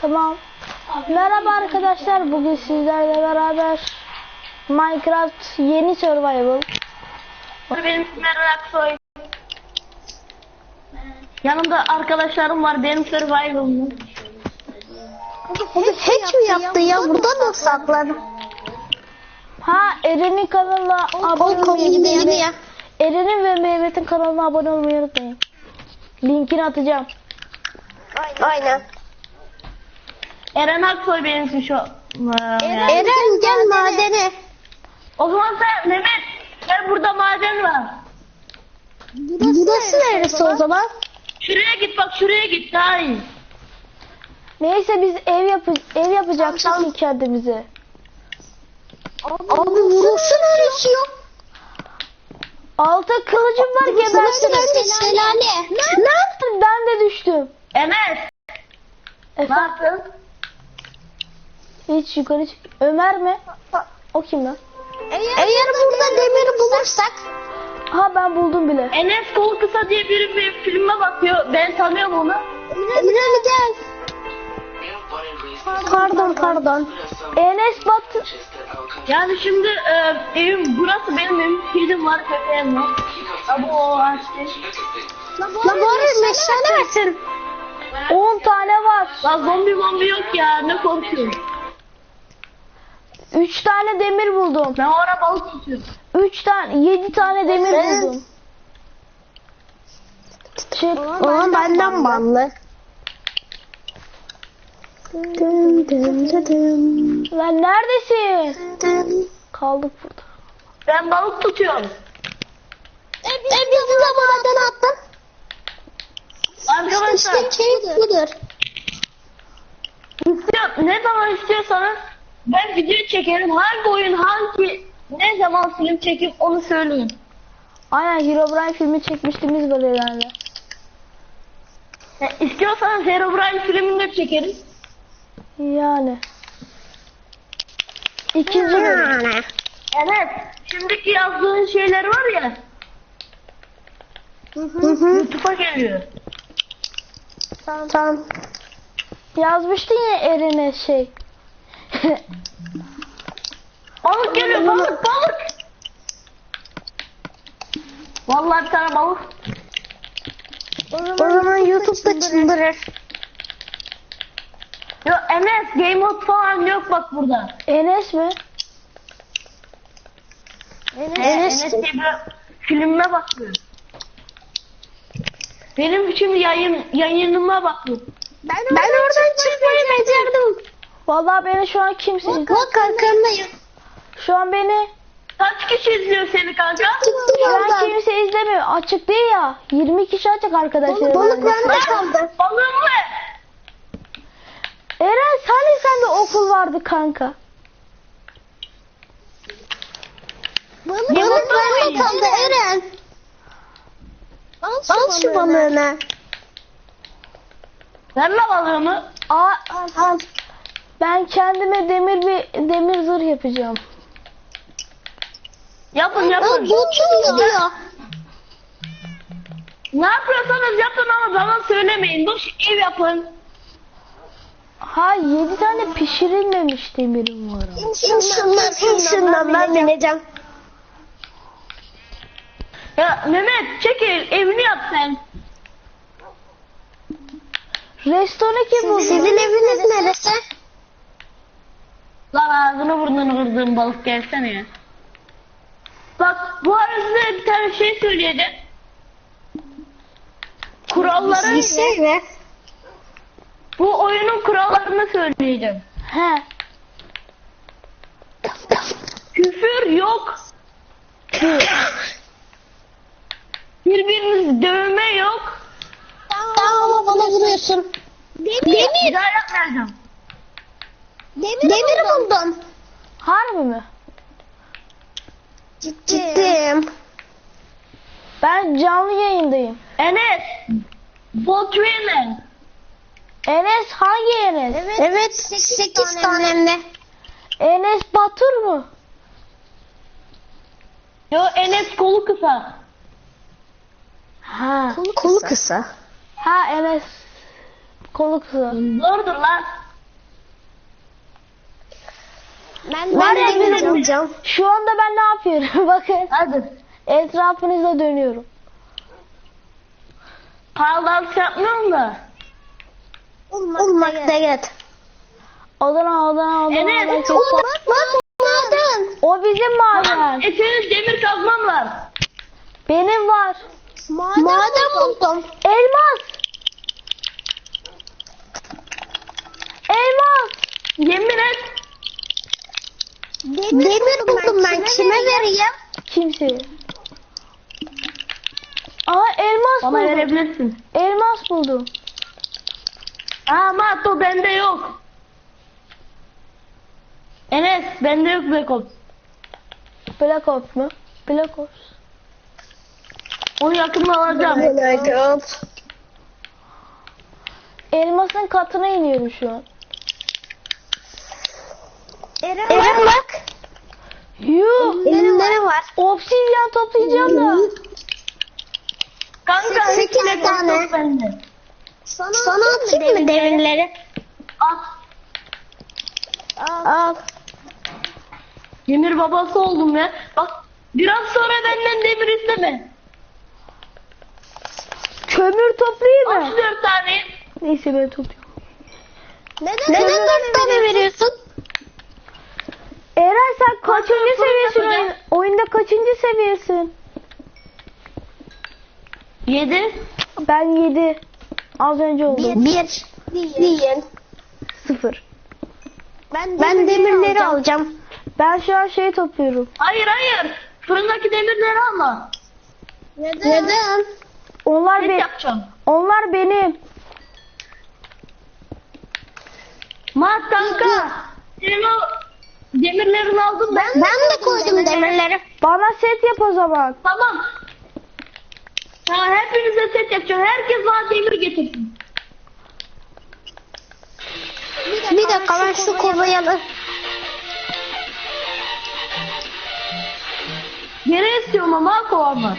Tamam. Merhaba arkadaşlar. Bugün sizlerle beraber Minecraft yeni survival. Benim ismim Eren Aksoy. Yanımda arkadaşlarım var. Benim survival'ım. Hiç mi yaptı ya? Burada mı saklandı? Ha Eren'in kanalına abone olmayı ya. Eren'in ve Mehmet'in kanalına abone olmayı unutmayın. Linkini atacağım. Aynen. Eren Aksoy benim ismim şu. Eren gel madene. O zaman sen Mehmet gel burada maden var. Burası neresi o zaman? Şuraya git bak şuraya git daha iyi. Neyse biz ev yapı ev yapacaktık ki kendimize. Abi burası neresi ya? Altta kılıcım var Burası gebersin. neresi? Şelale. Lan ben de düştüm. Enes ne yaptın? Hiç yukarı çık. Ömer mi? O kim lan? Eğer burada demiri bulursak Ha ben buldum bile. Enes kolu kısa diye biri bir filme bakıyor. Ben tanıyorum onu. Emre gel. Pardon pardon. Enes Batı. Yani şimdi e, evim burası benim evim. Kedim var köpeğim var. Ama o açtı. La bari meşale versin. 10 tane var. La zombi bombi yok ya ne korkuyorum. 3 tane demir buldum. Ben oraya balık tutuyorum. 3 tane 7 tane demir Evet. buldum. Çık. Ona benden banlı. Dın dın dın dın. Lan neredesin? Kaldık burada. Ben balık tutuyorum. E bizi de maden attın. Arkadaşlar İşte keyif budur. istiyor, ne zaman istiyorsanız ben video çekerim. Hangi oyun hangi ne zaman film çekip onu söyleyin. Aynen Herobrine filmi çekmiştiğimiz var herhalde. E, istiyorsanız Herobrine filmini de çekerim. Yani. İkinci bölüm. Evet. Şimdiki yazdığın şeyler var ya. Hı hı. YouTube'a geliyor. Tamam. Yazmıştın ya Eren'e şey. Balık geliyor balık balık. Vallahi bir tane balık. O zaman YouTube'da çıldırır. Yok Enes Game Mode falan yok bak burada. Enes mi? Enes, Enes Enes diye bir filmime bakıyor. Benim şimdi yayın yayınıma bakıyor. Ben, çıkmayı becerdim. Vallahi beni şu an kimse Bak arkamdayım. Şu an beni Kaç kişi izliyor seni kanka? Çıktım şu an oradan. kimse izlemiyor. Açık değil ya. 20 kişi açık arkadaşlar. Balık bende. bende kaldı. Balığım mı? Eren hani sende okul vardı kanka. Balık bende kaldı Eren. Al şu balığını. Ver la balığımı. Aa, Al. Ben kendime demir bir demir zırh yapacağım. Yapın yapın. bu çok diyor. Ne yapıyorsanız yapın ama bana söylemeyin. Dur ev yapın. Ha 7 tane pişirilmemiş demirim var. ama. Şundan, şundan ben bineceğim. Ya Mehmet çekil evini yap sen. Restore kim bu? Sizin eviniz neresi? Lan ağzını burnunu kırdığım balık gelsene ya. Bak bu arada bir tane şey söyleyeceğim. Kuralları Lise mi? bu oyunun kurallarını söyleyeceğim. He. Küfür yok. Birbirinizi dövme yok. Tamam ama bana vuruyorsun. Demir. Bir daha yapmayacağım. Demir, Demir buldum. Harbi mi? Gittim. Ben canlı yayındayım. Enes. Botwinen. Enes hangi Enes? Evet, 8 tane hem de. Enes Batur mu? Yo Enes kolu kısa. Ha. Kolu kısa. Ha Enes. Kolu kısa. Zordur lan. Ben, Var ben ya demir bizim- bulacağım. Şu anda ben ne yapıyorum? Bakın. Hadi. Etrafınızda dönüyorum. Kahvaltı yapmıyorum da. Olmakta get. Adana Adana Adana. Enes, Adana, çok- Olmak maden. O bizim maden. Efendim demir kazmam var. Benim var. Maden buldum. Elmas. Elmas. Yemin et. Demir buldum ben. Kime vereyim? Kimse. Aa elmas Bana buldum. verebilirsin. Elmas buldum. Aa Mat o bende yok. Enes bende yok Black Ops. Black Ops mu? Black Ops. Onu yakında alacağım. Elmasın katına iniyorum şu an. Eren bak. Yuh. Elimde var. Obsidyen toplayacağım da. Kanka Sekiz Black Ops tane. yok bende. Sana, atayım mı demirleri? At. Al. Demir babası oldum ya. Bak biraz sonra benden demir isteme. Kömür toplayayım Al mı? şu dört tane. Neyse ben topluyorum. Neden, Neden dört tane veriyorsun? Eren sen kaçıncı seviyesin oyun, oyunda kaçıncı seviyesin? Yedi. Ben 7. Az önce oldum. Bir. Değil. 0. Ben, ben demirleri alacağım. Ben şu an şey topluyorum. Hayır hayır. Fırındaki demirleri alma. Neden? Neden? Onlar Set be yapacağım. onlar benim. Mat kanka. Senin o demirlerini aldım ben. Ben de koydum demirleri. Bana set yap o zaman. Tamam. Ha, hepinize set yapacağım. Herkes bana demir getirsin. Bir dakika ben şu kovayı alayım. Yere istiyorum ama kovamı.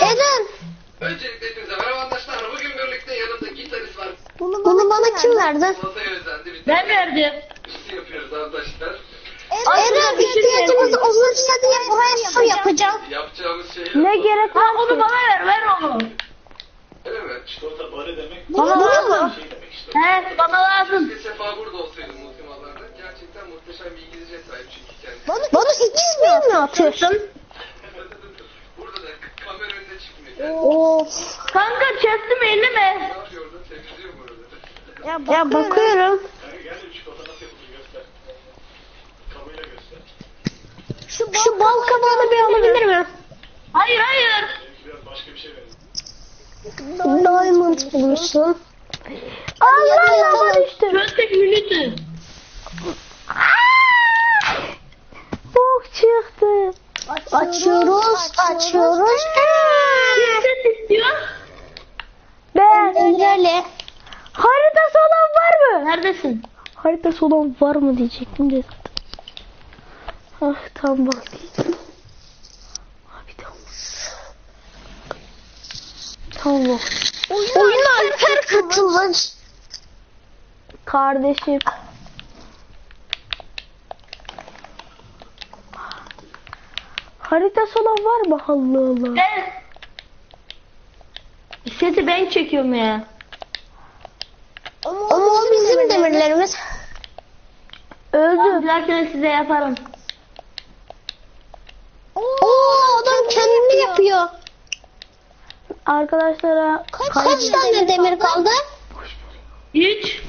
Eren. Öncelikle hepinize merhaba arkadaşlar. Bugün birlikte yanımda gitarist var. Bunu, bunu bana kim verdi? Masaya Ben verdim. şey yapıyoruz arkadaşlar. Eren ihtiyacımız olursa diye buraya su yapacağım. Yapacağımız şey Ne gerek Ha var onu bana ver. Ver onu. Öyle mi? Çikolata barı demek Bana lazım. şey demek işte. He bana lazım. Keşke Sefa burada olsaydı multimalarda. Gerçekten muhteşem bir İngilizce sahip çünkü kendisi. Bana, bana ikiz mi mi atıyorsun? Burada da kamera önüne çıkmıyor. Of. Kanka chest'imi elleme. ne yapıyor orada? Temizliyor mu orada? Ya bakıyorum. Yani gel Şu bal, şu bal kabağını bir alabilir miyim? Hayır hayır. Şey. Diamond bulmuşsun. Allah lava ya. düştüm. Çöztek minütü. Bok çıktı. Açıyoruz, açıyoruz. Kim istiyor? Ben. Demirlerle. Haritası olan var mı? Neredesin? Haritası olan var mı diyecektim de. Ah tam bak diyeceğim. Abi tam. Tam bak. Oyuna Alper katılmış. Kardeşim. Haritası olan var mı? Allah Allah. Ben... Seti ben çekiyorum ya. Ama o bizim demirlerimiz. Bir dahakine size yaparım. Oo adam kendini yapıyor. Arkadaşlara Kaç, tane demir kaldı? Üç.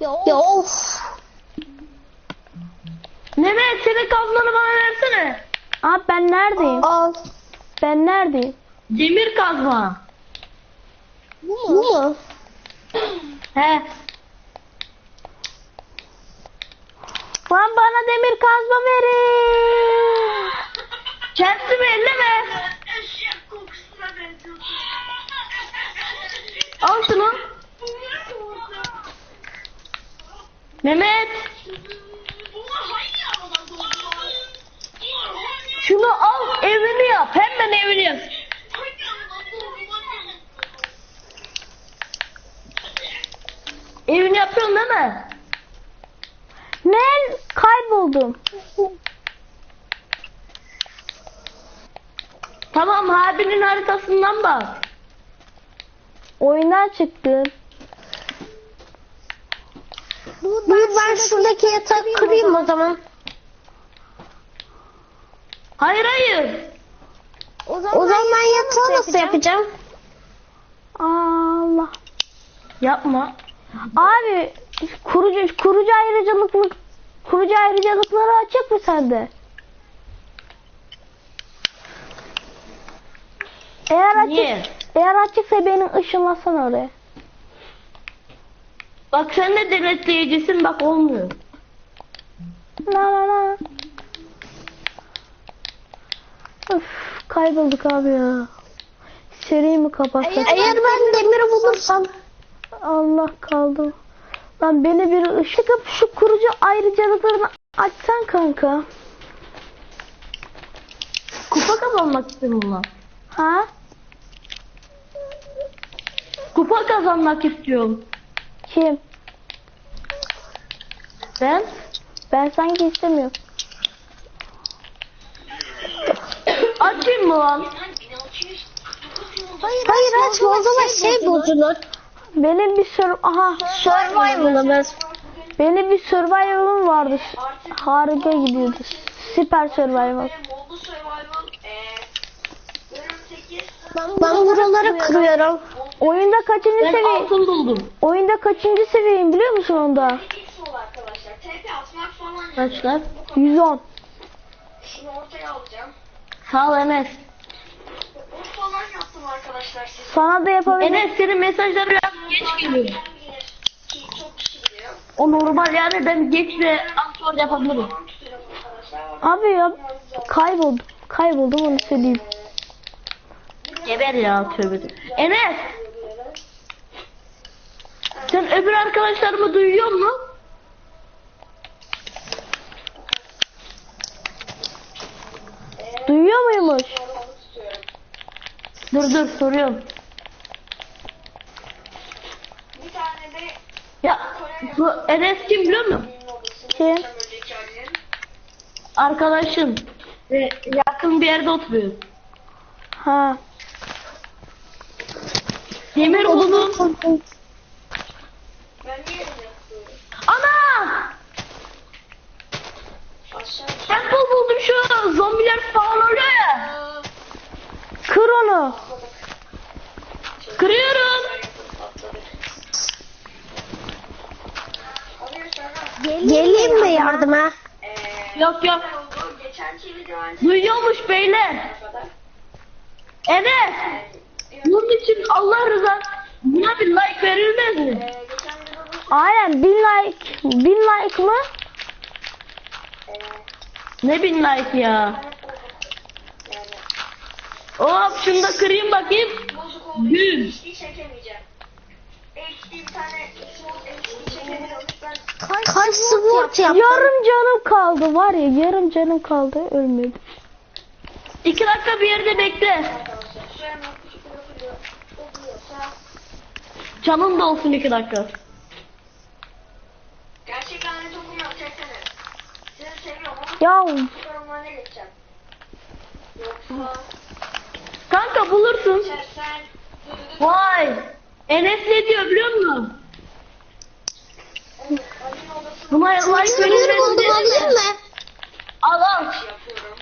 Ya of. Mehmet senin kazmanı bana versene. Abi ben neredeyim? Al. Ben neredeyim? Demir kazma. Bu mu? He. Lan bana demir kazma verin. Chest'imi elleme. Al şunu. Mehmet. Şunu al evini yap. Hemen evini yap. yapıyorsun değil mi? Ben kayboldum. Tamam abinin haritasından bak. Oyundan çıktım. Dur ben şuradaki yatağı kırayım o zaman. Hayır hayır. O zaman ben yatağı nasıl yapacağım? Allah. Yapma. Abi kurucu kurucu ayrıcalıklık kurucu ayrıcalıkları açık mı sende? Eğer açık Niye? eğer açıksa beni ışınlasana oraya. Bak sen de denetleyicisin bak olmuyor. La la la. Öf, kaybolduk abi ya. Seriyi mi kapatsak? Eğer ben demiri bulursam. Allah kaldım. Lan beni bir ışık yap şu kurucu ayrıcalıklarını açsan kanka. Kupa kazanmak istiyorum lan. Ha? Kupa kazanmak istiyorum. Kim? Ben Ben sanki istemiyorum. açayım mı lan? Hayır açma o zaman şey bozulur. Benim bir sür aha Survival'ımız. benim bir survival'ım vardı. Harika gidiyordu. Süper survival. 8 Ben buraları kırıyorum. Oyunda kaçıncı Ben seviye? altın buldum. Oyunda kaçıncı seviyeyim biliyor musun onda? ilk sol arkadaşlar. TP atmak falan yok. Kaçlar? 110. Şunu ortaya alacağım. Sağ ol Enes. Ur falan yaptım arkadaşlar size. Sana da yapabilirim. Enes senin mesajlar biraz geç geliyor. Bilir ki çok kişi biliyor. O normal yani ben geç ve sonra yapabilirim. Abi ya kayboldum. Kayboldum onu söyleyeyim. Geber ya tövbe. Enes! Sen öbür arkadaşlarımı duyuyor musun? Duyuyor muymuş? Dur dur soruyorum. Bir tane de Ya bu Enes kim biliyor musun? Kim? Arkadaşım. Ve yakın bir yerde oturuyor. Ha. Demir buldum. Ben niye bunu yapıyorum? Ana! Aşağı Apple buldum şu zombiler falan oluyor ya. Kır onu. Kırıyorum. Ondan sonra Mi yardıma? eee Yok yok. önce Duyuyormuş beyler. Evet. Bunun için Allah rızası buna bir like verilmez mi? Geçen videoda Aynen bin like. Bin like mı? Ne bin like ya. Hop şunu da kırayım bakayım. Gül. için HD çekemeyeceğim. HD bir tane Xbox HD çekemiyorum. Ben Kaç sword yaptım? Yarım canım kaldı var ya yarım canım kaldı ölmedim. İki dakika bir yerde bekle. Canın da olsun iki dakika. gerçek lanet okumuyor çeksene. Sizi seviyorum ama Ya yorumlarına geçeceğim. Yoksa Kanka bulursun. Vay. Enes ne diyor biliyor musun? Demiri verilmez buldum alayım mı? Al al. yapıyorum.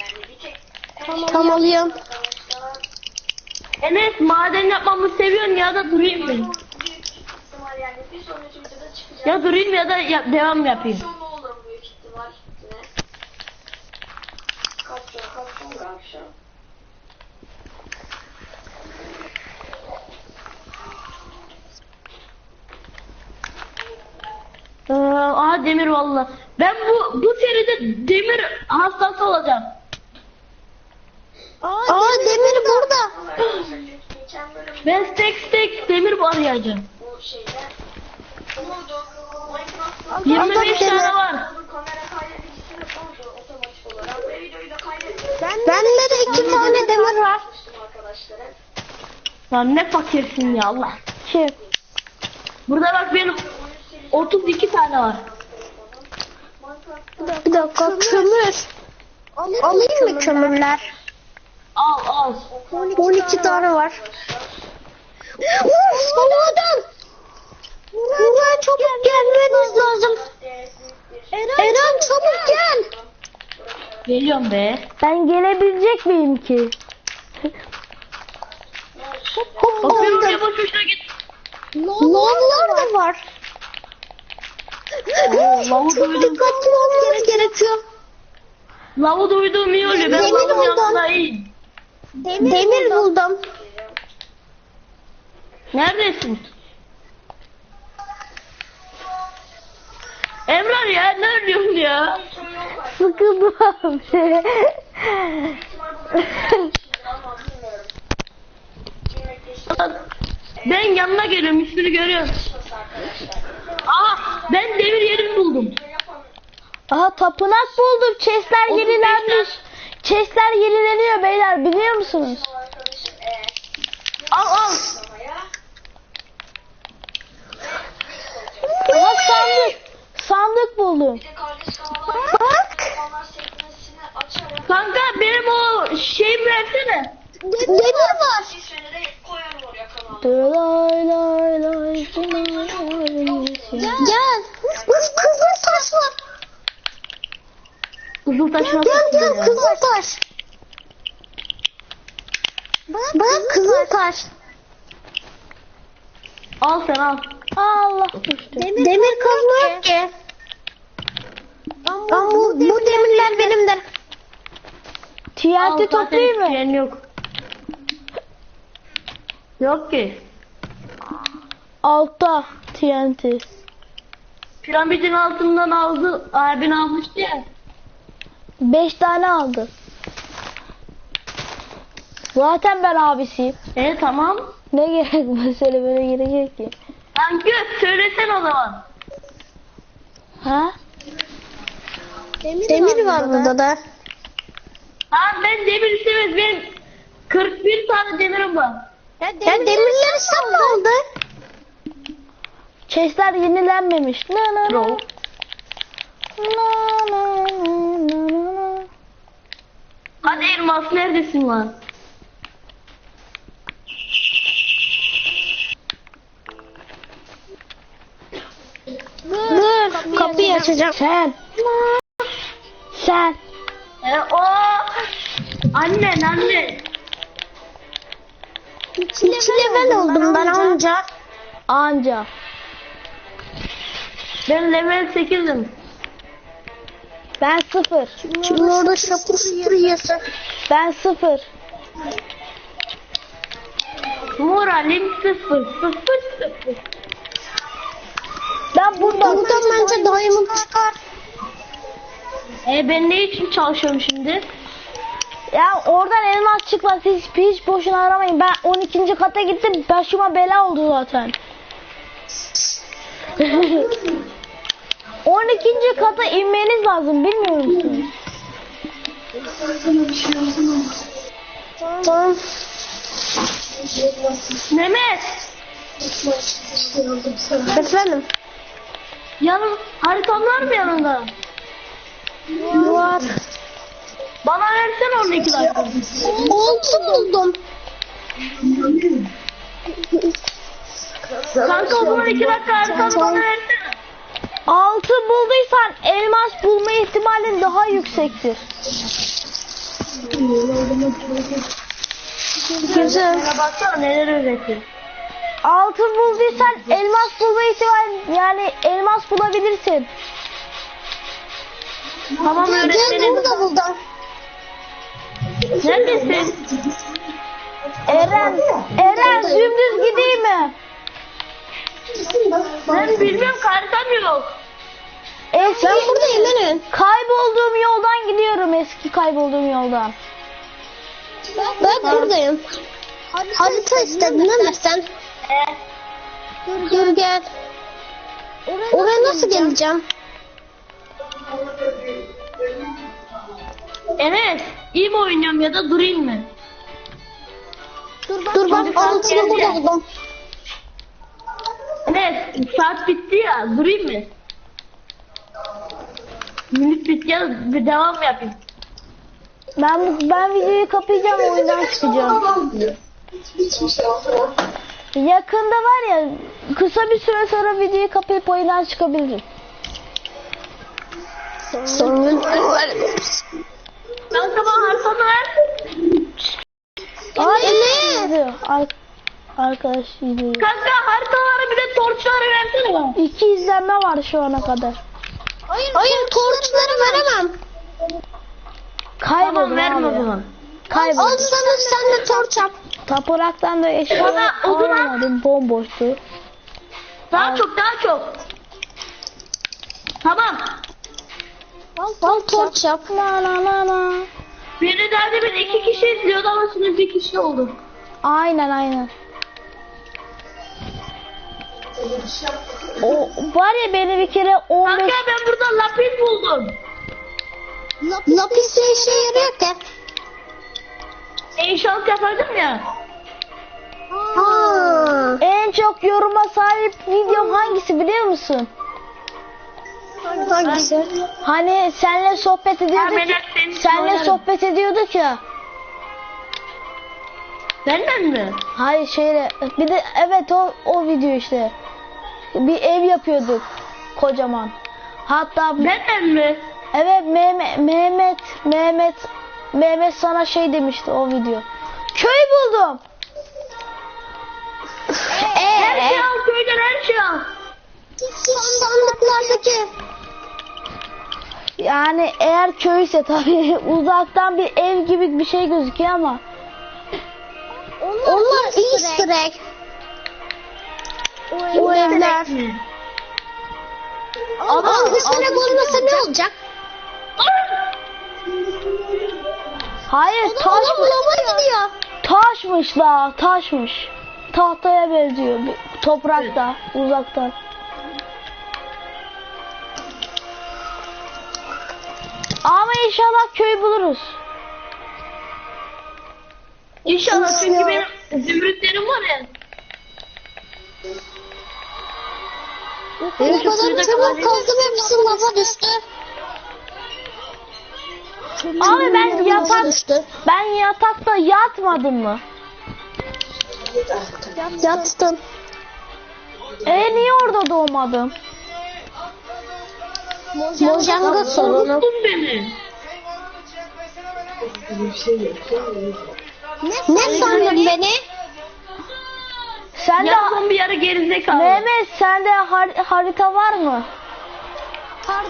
Yani bir tek Tamam alıyorum. Enes maden yapmamı seviyorsun ya da durayım mı? Ya durayım ya da ya- devam yapayım. Akşam olur büyük ihtimal yine. Kaç sonra kaç sonra akşam. Ee, aha demir valla. Ben bu bu seride demir hastası olacağım. Aa demir burada. Arkadaşlar geçen bölüm Ben stek stek demir arayacağım. bu şeyde bulurdu. Minecraft'ta 25 tane var. kaydettim Bende de iki tane demir var. Lan ne fakirsin ya Allah. kim? Burada bak benim 32 tane var. Bir dakika kömür. Alayım mı kömürler? Al al. 12 tane var. Uf, havadan. Buraya çabuk gelmeniz lazım. Eren çabuk gel. Geliyorum be. Ben gelebilecek miyim ki? Bak ben oraya boş boşuna git. Lavlar da var. Lavu Çok duydum. dikkatli olmamız gerekiyor. Lavu duyduğum iyi oluyor. Ben Demir buldum. iyiyim. Demir buldum. Neredesin? Emrah ya ne arıyorsun ya? Sıkıldım abi. Ben yanına geliyorum üstünü görüyorum. Ben demir yerini buldum. Aha tapınak buldum. Chestler 35 yenilenmiş. Chestler yenileniyor beyler biliyor musunuz? Al al. Aha sandık. Sandık buldum. Bak. Kanka benim o şeyimi versene. Demir var. şifreni de koyarım oraya kanala. Lay lay lay lay. Gel. Uf, kızıl taş var. Kızıl taş nasıl Gel gel kızıl taş. Bak kızıl taş. Al sen al. Allah düştü. Demir kazma yok ki. Ben bu, bu demirler benimdir. TNT toplayayım mı? isteyen yok. Yok ki. Altta TNT. Piramidin altından aldı. Abin almıştı ya. Beş tane aldı. Zaten ben abisiyim. E tamam. Ne gerek bu söylemene gerek ki? Kanka söylesen o zaman. Ha? Demir var burada da. Ha ben demir istemez. Benim 41 tane demirim var. Ya demirleri sen mi aldın? Chestler yenilenmemiş. Na na na. Na na na na. Hadi elmas neredesin lan? Dur kapıyı açacağım. Sen. Sen. E, o annen anne. İki level oldum ben anca. Anca. Ben level 8'im. Ben sıfır. Şimdi orada şapur şupur yiyorsun. Ben sıfır. Moralim 0 0 0. Ben burada. Buradan bence diamond çıkar. E ben ne için çalışıyorum şimdi? Ya oradan elmas çıkmaz. Hiç, hiç boşuna aramayın. Ben 12. kata gittim. Başıma bela oldu zaten. 12. kata inmeniz lazım. Bilmiyor musunuz? Tamam. Mehmet. Efendim. Yanım haritan var mı yanında? Var. Bana versene onu iki dakika. Oltu buldum. Kanka o zaman iki dakika haritanı bana versene. Altı bulduysan elmas bulma ihtimalin daha yüksektir. Bana baksana neler öğretiyor. Altın bulduysan elmas bulma ihtimal yani elmas bulabilirsin. Tamam öğretmenim. burada buldum. Neredesin? Eren, Eren dümdüz gideyim mi? Ben bilmiyorum haritam yok. Ben buradayım Eren. kaybolduğum yoldan gidiyorum eski kaybolduğum yoldan. Ben buradayım. Harita istedin değil mi sen? Dur gel. Oraya nasıl geleceğim? Evet. iyi mi oynuyorum ya da durayım mı? Dur bak altını burada buldum. Evet saat bitti ya durayım mı? Bitti ya bir devam mı yapayım? Ben ben videoyu kapayacağım oyundan çıkacağım. Yakında var ya kısa bir süre sonra videoyu kapayıp oyundan çıkabilirim. Kanka bana haritanı ver. Ay izliyor. Ar- arkadaş izliyor. Kanka haritaları bir de torçları versene bana. İki izlenme var şu ana kadar. Hayır torçları veremem. Tamam verme o zaman. Al Kayboldum. sana sen de torç yap. Tapınaktan da eşya Bana odun at. alamadım. Bomboştu. Daha çok daha çok. Tamam. Al torç yap. La la la la. Beni derdi ben iki kişi izliyordu ama şimdi bir kişi oldu. Aynen aynen. O var ya beni bir kere 15 Kanka ben Ne işe yarıyor ki? İnşaat yapardım ya. Ha. en çok yoruma sahip videom hangisi biliyor musun? Hangisi? Hani senle sohbet ediyorduk. ben ya- Senle oynarım. sohbet ediyorduk ya. Benden mi? Hayır şeyle bir de evet o o video işte. Bir ev yapıyorduk kocaman. Hatta Benden mi? Evet Mehmet Mehmet Mehmet Mehmet sana şey demişti o video. Köy buldum. Her Ee, şey al köyden her şey al. sandıklardaki. Yani eğer köyse tabii uzaktan bir ev gibi bir şey gözüküyor ama Onlar easter egg. O evler. Ama easter egg olmasa ne olacak? Hayır taş Ona bulama gidiyor. taşmış la taşmış. Tahtaya benziyor toprakta uzaktan. Ama inşallah köy buluruz. İnşallah çünkü benim zümrütlerim var ya. O kadar çabuk kazdım hepsi lava düştü. Abi ben yatak düştü. ben yatakta yatmadım mı? Yattın. E niye orada doğmadım? Mojanga sorunu. Beni. Ne sandın beni? Sende Ya son bir yarı gerizekalı. Mehmet sende har- harita var mı?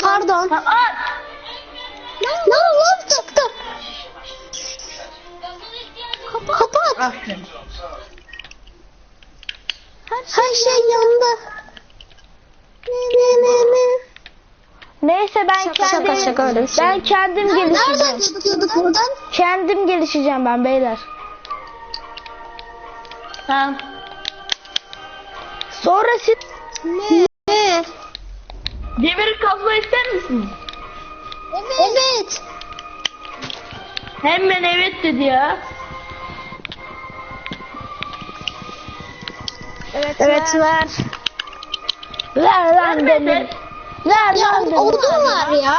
Pardon. Aa, Lan lav çıktı. Kapat. aferin. Her şey yandı. Ne ne ne ne. Neyse ben Şaka, kendim şaka, şaka, öyle bir şey ben kendim Nereden gelişeceğim. çıkıyorduk buradan? Kendim gelişeceğim ben beyler. Tamam. Sonra siz Ne? Ne? Demir kazma ister misin? Evet. Hemen evet dedi ya. evet, Evet ver. ver lan demir. Ver Ya lan demir. odun var ya.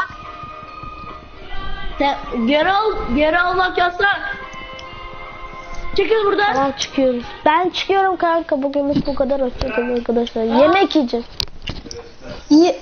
Sen geri al, geri almak yasak. Çekil buradan. Tamam çıkıyoruz. Ben çıkıyorum kanka. Bugünlük bu kadar. Hoşçakalın arkadaşlar. Yemek yiyeceğiz. Ye